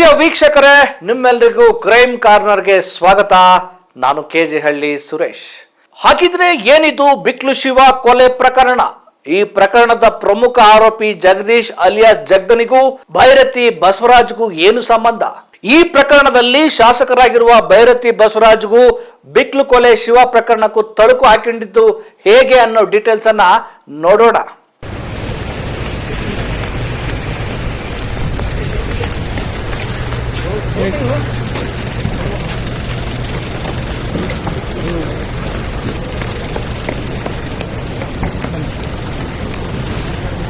ಪ್ರಿಯ ವೀಕ್ಷಕರೇ ನಿಮ್ಮೆಲ್ಲರಿಗೂ ಕ್ರೈಮ್ ಕಾರ್ನರ್ಗೆ ಸ್ವಾಗತ. ನಾನು ಕೆ ಜಿ ಹಳ್ಳಿ ಸುರೇಶ್. ಹಾಗಿದ್ರೆ ಏನಿದು ಬಿಕ್ಲು ಶಿವ ಕೊಲೆ ಪ್ರಕರಣ? ಈ ಪ್ರಕರಣದ ಪ್ರಮುಖ ಆರೋಪಿ ಜಗದೀಶ್ ಅಲಿಯಾಸ್ ಜಗ್ಗನಿಗೂ ಭೈರತಿ ಬಸವರಾಜ್ಗೂ ಏನು ಸಂಬಂಧ? ಈ ಪ್ರಕರಣದಲ್ಲಿ ಶಾಸಕರಾಗಿರುವ ಭೈರತಿ ಬಸವರಾಜ್ಗೂ ಬಿಕ್ಲು ಕೊಲೆ ಶಿವ ಪ್ರಕರಣಕ್ಕೂ ತಳುಕು ಹಾಕೊಂಡಿದ್ದು ಹೇಗೆ ಅನ್ನೋ ಡೀಟೇಲ್ಸ್ ಅನ್ನ ನೋಡೋಣ.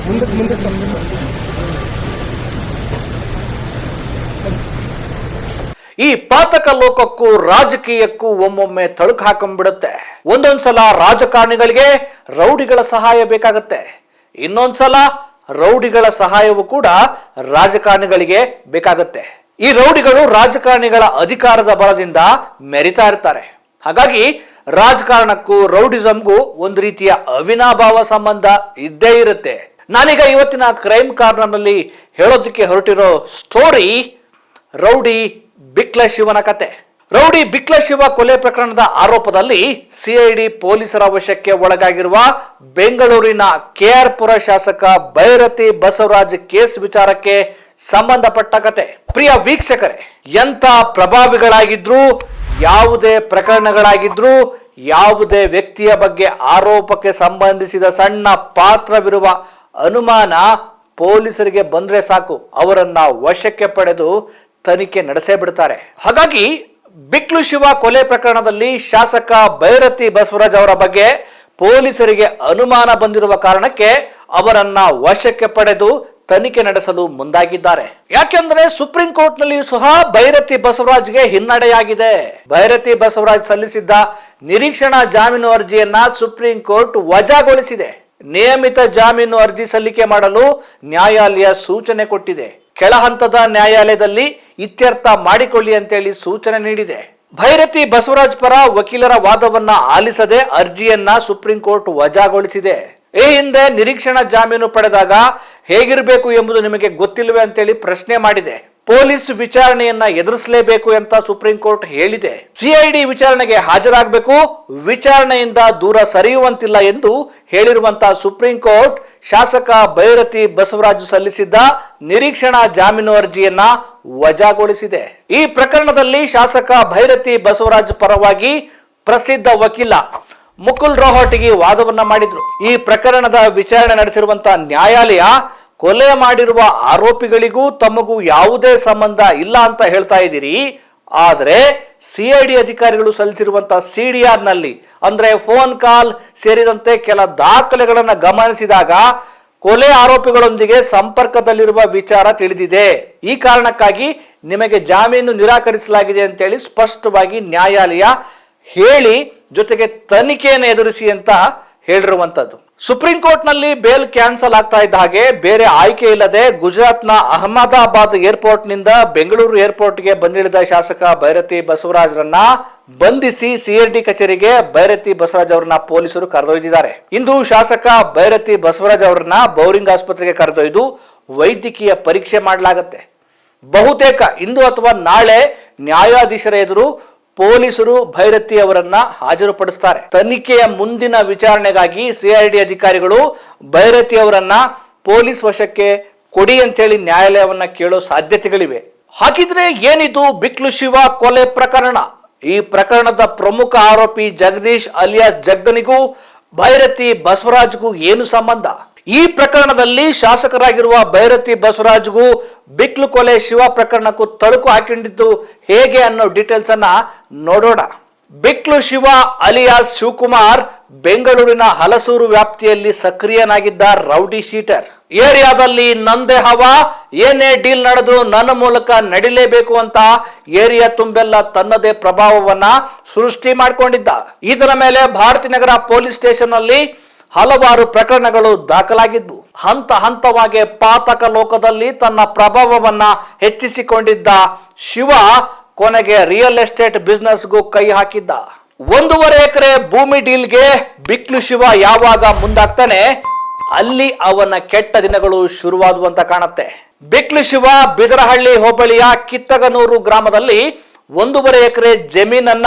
ಮುಂದಕ್ಕೆ ಮುಂದೆ ಈ ಪಾತಕ ಲೋಕಕ್ಕೂ ರಾಜಕೀಯಕ್ಕೂ ಒಮ್ಮೊಮ್ಮೆ ತಳುಕು ಹಾಕೊಂಡ್ಬಿಡುತ್ತೆ. ಒಂದೊಂದ್ಸಲ ರಾಜಕಾರಣಿಗಳಿಗೆ ರೌಡಿಗಳ ಸಹಾಯ ಬೇಕಾಗತ್ತೆ. ಇನ್ನೊಂದ್ಸಲ ರೌಡಿಗಳ ಸಹಾಯವೂ ಕೂಡ ರಾಜಕಾರಣಿಗಳಿಗೆ ಬೇಕಾಗತ್ತೆ. ಈ ರೌಡಿಗಳು ರಾಜಕಾರಣಿಗಳ ಅಧಿಕಾರದ ಬಲದಿಂದ ಮೆರಿತಾ ಇರ್ತಾರೆ. ಹಾಗಾಗಿ ರಾಜಕಾರಣಕ್ಕೂ ರೌಡಿಸಮ್ಗೂ ಒಂದು ರೀತಿಯ ಅವಿನಾಭಾವ ಸಂಬಂಧ ಇದ್ದೇ ಇರುತ್ತೆ. ನಾನೀಗ ಇವತ್ತಿನ ಕ್ರೈಮ್ ಕಾರ್ನರ್ನಲ್ಲಿ ಹೇಳೋದಕ್ಕೆ ಹೊರಟಿರೋ ಸ್ಟೋರಿ ರೌಡಿ ಬಿಕ್ಲ ಶಿವನ ಕತೆ. ರೌಡಿ ಬಿಕ್ಲ ಶಿವ ಕೊಲೆ ಪ್ರಕರಣದ ಆರೋಪದಲ್ಲಿ ಸಿಐಡಿ ಪೊಲೀಸರ ವಶಕ್ಕೆ ಒಳಗಾಗಿರುವ ಬೆಂಗಳೂರಿನ ಕೆಆರ್ಪುರ ಶಾಸಕ ಭೈರತಿ ಬಸವರಾಜ್ ಕೇಸ್ ವಿಚಾರಕ್ಕೆ ಸಂಬಂಧಪಟ್ಟ ಕತೆ. ಪ್ರಿಯ ವೀಕ್ಷಕರೇ, ಎಂಥ ಪ್ರಭಾವಿಗಳಾಗಿದ್ರು, ಯಾವುದೇ ಪ್ರಕರಣಗಳಾಗಿದ್ರು, ಯಾವುದೇ ವ್ಯಕ್ತಿಯ ಬಗ್ಗೆ ಆರೋಪಕ್ಕೆ ಸಂಬಂಧಿಸಿದ ಸಣ್ಣ ಪಾತ್ರವಿರುವ ಅನುಮಾನ ಪೊಲೀಸರಿಗೆ ಬಂದ್ರೆ ಸಾಕು. ಅವರನ್ನ ವಶಕ್ಕೆ ಪಡೆದು ತನಿಖೆ ನಡೆಸೇ ಬಿಡ್ತಾರೆ. ಹಾಗಾಗಿ ಬಿಕ್ಲು ಶಿವ ಕೊಲೆ ಪ್ರಕರಣದಲ್ಲಿ ಶಾಸಕ ಭೈರತಿ ಬಸವರಾಜ್ ಅವರ ಬಗ್ಗೆ ಪೊಲೀಸರಿಗೆ ಅನುಮಾನ ಬಂದಿರುವ ಕಾರಣಕ್ಕೆ ಅವರನ್ನ ವಶಕ್ಕೆ ಪಡೆದು ತನಿಖೆ ನಡೆಸಲು ಮುಂದಾಗಿದ್ದಾರೆ. ಯಾಕೆಂದ್ರೆ ಸುಪ್ರೀಂ ಕೋರ್ಟ್ ನಲ್ಲಿಯೂ ಸಹ ಭೈರತಿ ಬಸವರಾಜ್ಗೆ ಹಿನ್ನಡೆಯಾಗಿದೆ. ಭೈರತಿ ಬಸವರಾಜ್ ಸಲ್ಲಿಸಿದ್ದ ನಿರೀಕ್ಷಣಾ ಜಾಮೀನು ಅರ್ಜಿಯನ್ನ ಸುಪ್ರೀಂ ಕೋರ್ಟ್ ವಜಾಗೊಳಿಸಿದೆ. ನಿಯಮಿತ ಜಾಮೀನು ಅರ್ಜಿ ಸಲ್ಲಿಕೆ ಮಾಡಲು ನ್ಯಾಯಾಲಯ ಸೂಚನೆ ಕೊಟ್ಟಿದೆ. ಕೆಳ ಹಂತದ ನ್ಯಾಯಾಲಯದಲ್ಲಿ ಇತ್ಯರ್ಥ ಮಾಡಿಕೊಳ್ಳಿ ಅಂತೇಳಿ ಸೂಚನೆ ನೀಡಿದೆ. ಭೈರತಿ ಬಸವರಾಜ್ ಪರ ವಕೀಲರ ವಾದವನ್ನ ಆಲಿಸದೆ ಅರ್ಜಿಯನ್ನ ಸುಪ್ರೀಂ ಕೋರ್ಟ್ ವಜಾಗೊಳಿಸಿದೆ. ಈ ಹಿಂದೆ ನಿರೀಕ್ಷಣಾ ಜಾಮೀನು ಪಡೆದಾಗ ಹೇಗಿರಬೇಕು ಎಂಬುದು ನಿಮಗೆ ಗೊತ್ತಿಲ್ಲವೇ ಅಂತೇಳಿ ಪ್ರಶ್ನೆ ಮಾಡಿದೆ. ಪೊಲೀಸ್ ವಿಚಾರಣೆಯನ್ನ ಎದುರಿಸಲೇಬೇಕು ಅಂತ ಸುಪ್ರೀಂ ಕೋರ್ಟ್ ಹೇಳಿದೆ ಸಿಐಡಿ ವಿಚಾರಣೆಗೆ ಹಾಜರಾಗಬೇಕು, ವಿಚಾರಣೆಯಿಂದ ದೂರ ಸರಿಯುವಂತಿಲ್ಲ ಎಂದು ಹೇಳಿರುವಂತಹ ಸುಪ್ರೀಂ ಕೋರ್ಟ್ ಶಾಸಕ ಭೈರತಿ ಬಸವರಾಜು ಸಲ್ಲಿಸಿದ್ದ ನಿರೀಕ್ಷಣಾ ಜಾಮೀನು ಅರ್ಜಿಯನ್ನ ವಜಾಗೊಳಿಸಿದೆ. ಈ ಪ್ರಕರಣದಲ್ಲಿ ಶಾಸಕ ಭೈರತಿ ಬಸವರಾಜ್ ಪರವಾಗಿ ಪ್ರಸಿದ್ಧ ವಕೀಲ ಮುಕುಲ್ ರೋಹಟಿಗೆ ವಾದವನ್ನ ಮಾಡಿದ್ರು. ಈ ಪ್ರಕರಣದ ವಿಚಾರಣೆ ನಡೆಸಿರುವಂತಹ ನ್ಯಾಯಾಲಯ ಕೊಲೆ ಮಾಡಿರುವ ಆರೋಪಿಗಳಿಗೂ ತಮಗೂ ಯಾವುದೇ ಸಂಬಂಧ ಇಲ್ಲ ಅಂತ ಹೇಳ್ತಾ ಇದ್ದೀರಿ. ಆದ್ರೆ ಸಿಐಡಿ ಅಧಿಕಾರಿಗಳು ಸಲ್ಲಿಸಿರುವಂತಹ ಸಿಡಿಆರ್ನಲ್ಲಿ ಅಂದ್ರೆ ಫೋನ್ ಕಾಲ್ ಸೇರಿದಂತೆ ಕೆಲ ದಾಖಲೆಗಳನ್ನು ಗಮನಿಸಿದಾಗ ಕೊಲೆ ಆರೋಪಿಗಳೊಂದಿಗೆ ಸಂಪರ್ಕದಲ್ಲಿರುವ ವಿಚಾರ ತಿಳಿದಿದೆ. ಈ ಕಾರಣಕ್ಕಾಗಿ ನಿಮಗೆ ಜಾಮೀನು ನಿರಾಕರಿಸಲಾಗಿದೆ ಅಂತೇಳಿ ಸ್ಪಷ್ಟವಾಗಿ ನ್ಯಾಯಾಲಯ ಹೇಳಿ ಜೊತೆಗೆ ತನಿಖೆಯನ್ನು ಎದುರಿಸಿ ಅಂತ ಹೇಳಿರುವಂತದ್ದು. ಸುಪ್ರೀಂ ಕೋರ್ಟ್ನಲ್ಲಿ ಬೇಲ್ ಕ್ಯಾನ್ಸಲ್ ಆಗ್ತಾ ಇದ್ದ ಹಾಗೆ ಬೇರೆ ಆಯ್ಕೆ ಇಲ್ಲದೆ ಗುಜರಾತ್ನ ಅಹಮದಾಬಾದ್ ಏರ್ಪೋರ್ಟ್ನಿಂದ ಬೆಂಗಳೂರು ಏರ್ಪೋರ್ಟ್ಗೆ ಬಂದಿಳಿದ ಶಾಸಕ ಭೈರತಿ ಬಸವರಾಜ್ರನ್ನ ಬಂಧಿಸಿ ಸಿಎಲ್ಡಿ ಕಚೇರಿಗೆ ಭೈರತಿ ಬಸವರಾಜ್ ಅವರನ್ನ ಪೊಲೀಸರು ಕರೆದೊಯ್ದಿದ್ದಾರೆ. ಇಂದು ಶಾಸಕ ಭೈರತಿ ಬಸವರಾಜ್ ಅವರನ್ನ ಬೌರಿಂಗ್ ಆಸ್ಪತ್ರೆಗೆ ಕರೆದೊಯ್ದು ವೈದ್ಯಕೀಯ ಪರೀಕ್ಷೆ ಮಾಡಲಾಗುತ್ತೆ. ಬಹುತೇಕ ಇಂದು ಅಥವಾ ನಾಳೆ ನ್ಯಾಯಾಧೀಶರ ಎದುರು ಪೊಲೀಸರು ಭೈರತಿ ಅವರನ್ನ ಹಾಜರುಪಡಿಸ್ತಾರೆ. ತನಿಖೆಯ ಮುಂದಿನ ವಿಚಾರಣೆಗಾಗಿ ಸಿಐಡಿ ಅಧಿಕಾರಿಗಳು ಭೈರತಿ ಅವರನ್ನ ಪೊಲೀಸ್ ವಶಕ್ಕೆ ಕೊಡಿ ಅಂತೇಳಿ ನ್ಯಾಯಾಲಯವನ್ನ ಕೇಳೋ ಸಾಧ್ಯತೆಗಳಿವೆ. ಹಾಗಿದ್ರೆ ಏನಿದು ಬಿಕ್ಲು ಶಿವ ಕೊಲೆ ಪ್ರಕರಣ? ಈ ಪ್ರಕರಣದ ಪ್ರಮುಖ ಆರೋಪಿ ಜಗದೀಶ್ ಅಲಿಯಾಸ್ ಜಗ್ಗನಿಗೂ ಭೈರತಿ ಬಸವರಾಜ್ಗೂ ಏನು ಸಂಬಂಧ? ಈ ಪ್ರಕರಣದಲ್ಲಿ ಶಾಸಕರಾಗಿರುವ ಭೈರತಿ ಬಸವರಾಜ್ಗೂ ಬಿಕ್ಲು ಕೊಲೆ ಶಿವ ಪ್ರಕರಣಕ್ಕೂ ತಳುಕು ಹಾಕಿಕೊಂಡಿದ್ದು ಹೇಗೆ ಅನ್ನೋ ಡೀಟೇಲ್ಸ್ ಅನ್ನ ನೋಡೋಣ. ಬಿಕ್ಲು ಶಿವ ಅಲಿಯಾಸ್ ಶಿವಕುಮಾರ್ ಬೆಂಗಳೂರಿನ ಹಲಸೂರು ವ್ಯಾಪ್ತಿಯಲ್ಲಿ ಸಕ್ರಿಯನಾಗಿದ್ದ ರೌಡಿ ಶೀಟರ್. ಏರಿಯಾದಲ್ಲಿ ನಂದೆ ಹವಾ, ಏನೇ ಡೀಲ್ ನಡೆದು ನನ್ನ ಮೂಲಕ ನಡಿಲೇಬೇಕು ಅಂತ ಏರಿಯಾ ತುಂಬೆಲ್ಲ ತನ್ನದೇ ಪ್ರಭಾವವನ್ನ ಸೃಷ್ಟಿ ಮಾಡಿಕೊಂಡಿದ್ದ. ಇದರ ಮೇಲೆ ಭಾರತೀನಗರ ಪೊಲೀಸ್ ಸ್ಟೇಷನ್ನಲ್ಲಿ ಹಲವಾರು ಪ್ರಕರಣಗಳು ದಾಖಲಾಗಿದ್ದು ಹಂತ ಹಂತವಾಗಿ ಪಾತಕ ಲೋಕದಲ್ಲಿ ತನ್ನ ಪ್ರಭಾವವನ್ನ ಹೆಚ್ಚಿಸಿಕೊಂಡಿದ್ದ ಶಿವ ಕೊನೆಗೆ ರಿಯಲ್ ಎಸ್ಟೇಟ್ ಬಿಸ್ನೆಸ್ಗೂ ಕೈ ಹಾಕಿದ್ದ. ಒಂದೂವರೆ ಎಕರೆ ಭೂಮಿ ಡೀಲ್ಗೆ ಬಿಕ್ಲು ಶಿವ ಯಾವಾಗ ಮುಂದಾಗ್ತಾನೆ? ಅಲ್ಲಿ ಅವನ ಕೆಟ್ಟ ದಿನಗಳು ಶುರುವಾದುವಂತ ಕಾಣುತ್ತೆ. ಬಿಕ್ಲು ಶಿವ ಬಿದರಹಳ್ಳಿ ಹೋಬಳಿಯ ಕಿತ್ತಗನೂರು ಗ್ರಾಮದಲ್ಲಿ ಒಂದೂವರೆ ಎಕರೆ ಜಮೀನನ್ನ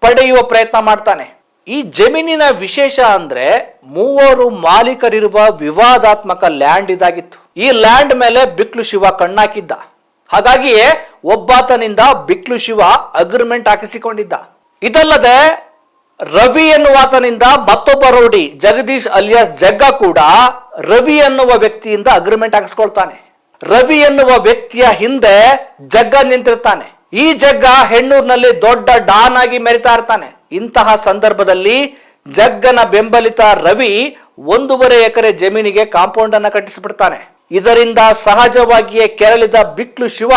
ಪಡೆಯುವ ಪ್ರಯತ್ನ ಮಾಡ್ತಾನೆ. ಈ ಜಮೀನಿನ ವಿಶೇಷ ಅಂದ್ರೆ ಮೂವರು ಮಾಲೀಕರಿರುವ ವಿವಾದಾತ್ಮಕ ಲ್ಯಾಂಡ್ ಇದಾಗಿತ್ತು. ಈ ಲ್ಯಾಂಡ್ ಮೇಲೆ ಬಿಕ್ಲು ಶಿವ ಕಣ್ಣಾಕಿದ್ದ. ಹಾಗಾಗಿಯೇ ಒಬ್ಬಾತನಿಂದ ಬಿಕ್ಲು ಶಿವ ಅಗ್ರಿಮೆಂಟ್ ಹಾಕಿಸಿಕೊಂಡಿದ್ದ. ಇದಲ್ಲದೆ ರವಿ ಎನ್ನುವಾತನಿಂದ ಮತ್ತೊಬ್ಬ ರೌಡಿ ಜಗದೀಶ್ ಅಲಿಯಾಸ್ ಜಗ್ಗ ಕೂಡ ರವಿ ಎನ್ನುವ ವ್ಯಕ್ತಿಯಿಂದ ಅಗ್ರಿಮೆಂಟ್ ಹಾಕಿಸ್ಕೊಳ್ತಾನೆ. ರವಿ ಎನ್ನುವ ವ್ಯಕ್ತಿಯ ಹಿಂದೆ ಜಗ್ಗ ನಿಂತಿರ್ತಾನೆ. ಈ ಜಗ್ಗ ಹೆಣ್ಣೂರಿನಲ್ಲಿ ದೊಡ್ಡ ಡಾನ್ ಆಗಿ ಮೆರಿತಾ ಇರ್ತಾನೆ. ಇಂತಹ ಸಂದರ್ಭದಲ್ಲಿ ಜಗ್ಗನ ಬೆಂಬಲಿತ ರವಿ ಒಂದೂವರೆ ಎಕರೆ ಜಮೀನಿಗೆ ಕಾಂಪೌಂಡ್ ಅನ್ನ ಕಟ್ಟಿಸಿಬಿಡ್ತಾನೆ. ಇದರಿಂದ ಸಹಜವಾಗಿಯೇ ಕೆರಳಿದ ಬಿಕ್ಲು ಶಿವ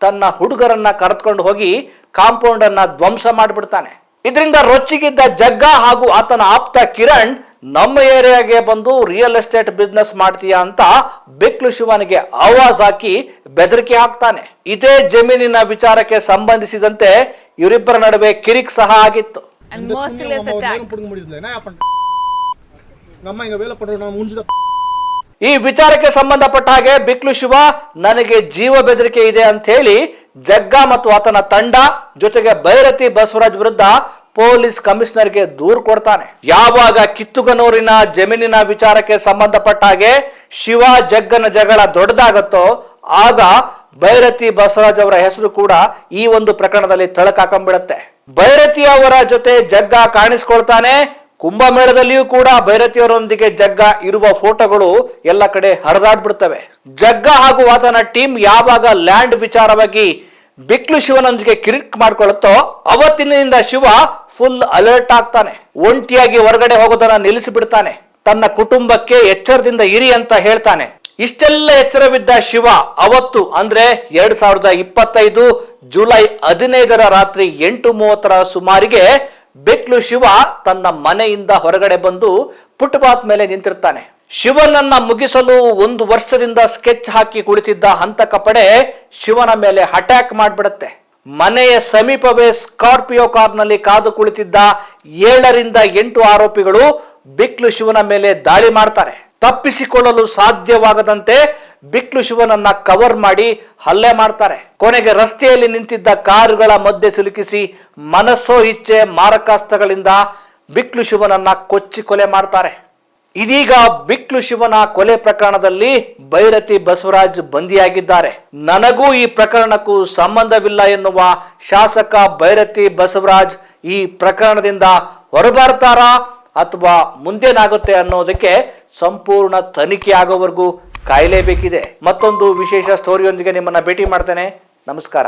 ತನ್ನ ಹುಡುಗರನ್ನ ಕರೆದುಕೊಂಡು ಹೋಗಿ ಕಾಂಪೌಂಡ್ ಅನ್ನ ಧ್ವಂಸ ಮಾಡಿಬಿಡ್ತಾನೆ. ಇದರಿಂದ ರೊಚ್ಚಿಗಿದ್ದ ಜಗ್ಗ ಹಾಗೂ ಆತನ ಆಪ್ತ ಕಿರಣ್ ನಮ್ಮ ಏರಿಯಾಗೆ ಬಂದು ರಿಯಲ್ ಎಸ್ಟೇಟ್ ಬಿಸ್ನೆಸ್ ಮಾಡ್ತೀಯಾ ಅಂತ ಬಿಕ್ಲು ಶಿವನಿಗೆ ಆವಾಜ್ ಹಾಕಿ ಬೆದರಿಕೆ ಹಾಕ್ತಾನೆ. ಇದೇ ಜಮೀನಿನ ವಿಚಾರಕ್ಕೆ ಸಂಬಂಧಿಸಿದಂತೆ ಇವರಿಬ್ಬರ ನಡುವೆ ಕಿರಿಕ್ ಸಹ ಆಗಿತ್ತು. ಈ ವಿಚಾರಕ್ಕೆ ಸಂಬಂಧಪಟ್ಟ ಹಾಗೆ ಬಿಕ್ಲು ಶಿವ ನನಗೆ ಜೀವ ಬೆದರಿಕೆ ಇದೆ ಅಂತ ಹೇಳಿ ಜಗ್ಗ ಮತ್ತು ಆತನ ತಂಡ ಜೊತೆಗೆ ಭೈರತಿ ಬಸವರಾಜ್ ವಿರುದ್ಧ ಪೊಲೀಸ್ ಕಮಿಷನರ್ಗೆ ದೂರು ಕೊಡ್ತಾನೆ. ಯಾವಾಗ ಕಿತ್ತುಗನೂರಿನ ಜಮೀನಿನ ವಿಚಾರಕ್ಕೆ ಸಂಬಂಧಪಟ್ಟ ಹಾಗೆ ಶಿವ ಜಗ್ಗನ ಜಗಳ ದೊಡ್ಡದಾಗತ್ತೋ, ಆಗ ಭೈರತಿ ಬಸವರಾಜ್ ಅವರ ಹೆಸರು ಕೂಡ ಈ ಒಂದು ಪ್ರಕರಣದಲ್ಲಿ ತಳಕಾಕೊಂಡ್ಬಿಡತ್ತೆ ಭೈರತಿ ಅವರ ಜೊತೆ ಜಗ್ಗ ಕಾಣಿಸ್ಕೊಳ್ತಾನೆ. ಕುಂಭಮೇಳದಲ್ಲಿಯೂ ಕೂಡ ಭೈರತಿಯವರೊಂದಿಗೆ ಜಗ್ಗ ಇರುವ ಫೋಟೋಗಳು ಎಲ್ಲ ಕಡೆ ಹರಿದಾಡ್ಬಿಡ್ತವೆ. ಜಗ್ಗ ಹಾಗೂ ಆತನ ಟೀಮ್ ಯಾವಾಗ ಲ್ಯಾಂಡ್ ವಿಚಾರವಾಗಿ ಬಿಕ್ಲು ಶಿವನೊಂದಿಗೆ ಕಿರಿಕ್ ಮಾಡ್ಕೊಳ್ಳುತ್ತೋ, ಅವತ್ತಿನಿಂದ ಶಿವ ಫುಲ್ ಅಲರ್ಟ್ ಆಗ್ತಾನೆ. ಒಂಟಿಯಾಗಿ ಹೊರಗಡೆ ಹೋಗೋದನ್ನ ನಿಲ್ಲಿಸಿಬಿಡ್ತಾನೆ. ತನ್ನ ಕುಟುಂಬಕ್ಕೆ ಎಚ್ಚರದಿಂದ ಇರಿ ಅಂತ ಹೇಳ್ತಾನೆ. ಇಷ್ಟೆಲ್ಲ ಎಚ್ಚರವಿದ್ದ ಶಿವ ಅವತ್ತು ಅಂದ್ರೆ ಎರಡ್ ಸಾವಿರದ ಇಪ್ಪತ್ತೈದು ಜುಲೈ ಹದಿನೈದರ ರಾತ್ರಿ ಎಂಟು ಮೂವತ್ತರ ಸುಮಾರಿಗೆ ಬೆಕ್ಲು ಶಿವ ತನ್ನ ಮನೆಯಿಂದ ಹೊರಗಡೆ ಬಂದು ಫುಟ್ಪಾತ್ ಮೇಲೆ ನಿಂತಿರ್ತಾನೆ. ಶಿವನನ್ನ ಮುಗಿಸಲು ಒಂದು ವರ್ಷದಿಂದ ಸ್ಕೆಚ್ ಹಾಕಿ ಕುಳಿತಿದ್ದ ಹಂತಕ ಪಡೆ ಶಿವನ ಮೇಲೆ ಅಟ್ಯಾಕ್ ಮಾಡಿಬಿಡುತ್ತೆ. ಮನೆಯ ಸಮೀಪವೇ ಸ್ಕಾರ್ಪಿಯೋ ಕಾರ್ನಲ್ಲಿ ಕಾದು ಕುಳಿತಿದ್ದ ಏಳರಿಂದ ಎಂಟು ಆರೋಪಿಗಳು ಬಿಕ್ಲು ಶಿವನ ಮೇಲೆ ದಾಳಿ ಮಾಡ್ತಾರೆ. ತಪ್ಪಿಸಿಕೊಳ್ಳಲು ಸಾಧ್ಯವಾಗದಂತೆ ಬಿಕ್ಲು ಶಿವನನ್ನ ಕವರ್ ಮಾಡಿ ಹಲ್ಲೆ ಮಾಡ್ತಾರೆ. ಕೊನೆಗೆ ರಸ್ತೆಯಲ್ಲಿ ನಿಂತಿದ್ದ ಕಾರುಗಳ ಮಧ್ಯೆ ಸಿಲುಕಿಸಿ ಮನಸ್ಸೋ ಇಚ್ಛೆ ಮಾರಕಾಸ್ತ್ರಗಳಿಂದ ಬಿಕ್ಲು ಶಿವನನ್ನ ಕೊಚ್ಚಿ ಕೊಲೆ ಮಾಡ್ತಾರೆ. ಇದೀಗ ಬಿಕ್ಲು ಶಿವನ ಕೊಲೆ ಪ್ರಕರಣದಲ್ಲಿ ಭೈರತಿ ಬಸವರಾಜ್ ಬಂದಿಯಾಗಿದ್ದಾರೆ ನನಗೂ ಈ ಪ್ರಕರಣಕ್ಕೂ ಸಂಬಂಧವಿಲ್ಲ ಎನ್ನುವ ಶಾಸಕ ಭೈರತಿ ಬಸವರಾಜ್ ಈ ಪ್ರಕರಣದಿಂದ ಹೊರಬರ್ತಾರಾ ಅಥವಾ ಮುಂದೇನಾಗುತ್ತೆ ಅನ್ನೋದಕ್ಕೆ ಸಂಪೂರ್ಣ ತನಿಖೆ ಆಗೋವರೆಗೂ ಕಾಯಲೇಬೇಕಿದೆ. ಮತ್ತೊಂದು ವಿಶೇಷ ಸ್ಟೋರಿಯೊಂದಿಗೆ ನಿಮ್ಮನ್ನ ಭೇಟಿ ಮಾಡ್ತೇನೆ. ನಮಸ್ಕಾರ.